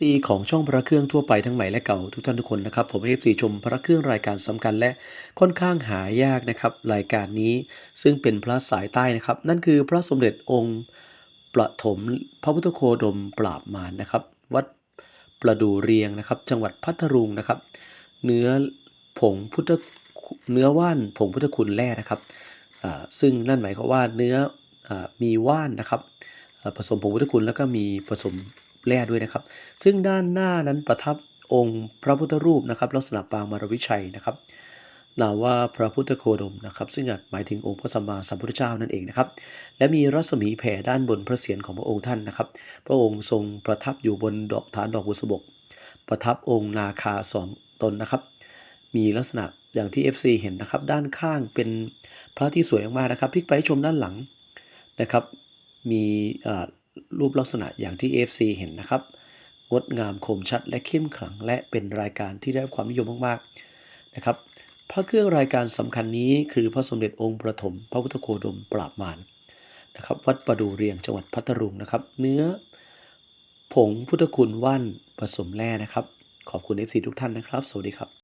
ปีของช่องพระเครื่องทั่วไปทั้งใหม่และเก่าทุกท่านทุกคนนะครับผมเอฟซีชมพระเครื่องรายการสำคัญและค่อนข้างหายากนะครับรายการนี้ซึ่งเป็นพระสายใต้นะครับ นั่นคือพระสมเด็จองค์ประถมพระพุทธโคดมปราบมารนะครับ วัดประดูเรียงนะครับ จังหวัดพัทลุงนะครับ เนื้อผงพุทธเนื้อว่านผงพุทธคุณแร่นะครับซึ่งนั่นหมายความว่าเนื้ออมีว่านนะครับผสมผงพุทธคุณแล้วก็มีผสม แร่ด้วยนะครับ ซึ่งด้านหน้านั้นประทับองค์พระพุทธรูปนะครับ ลักษณะปางมารวิชัยนะครับนามว่าพระพุทธโคดมนะครับ ซึ่งอาจหมายถึงองค์พระสัมมาสัมพุทธเจ้านั่นเองนะครับ และมีรัศมีแผ่ด้านบนพระเศียรของพระองค์ท่านนะครับ พระองค์ทรงประทับอยู่บนดอกฐานดอกบุษบก ประทับองค์นาคาสองตนนะครับ มีลักษณะอย่างที่ FC เห็นนะครับ ด้านข้างเป็นพระที่สวยมากนะครับพลิกไปชมด้านหลังนะครับ มี รูปลักษณะอย่างที่ FC เห็นนะครับ งดงามคมชัดและเข้มขลัง และเป็นรายการที่ได้รับความนิยมมากๆนะครับพระเครื่องรายการสำคัญนี้คือพระสมเด็จองค์ประถม พระพุทธโคดมปราบมารนะครับวัดประดูเรียงจังหวัดพัทลุงนะครับ เนื้อผงพุทธคุณว่านผสมแร่นะครับ ขอบคุณ FC ทุกท่านนะครับ สวัสดีครับ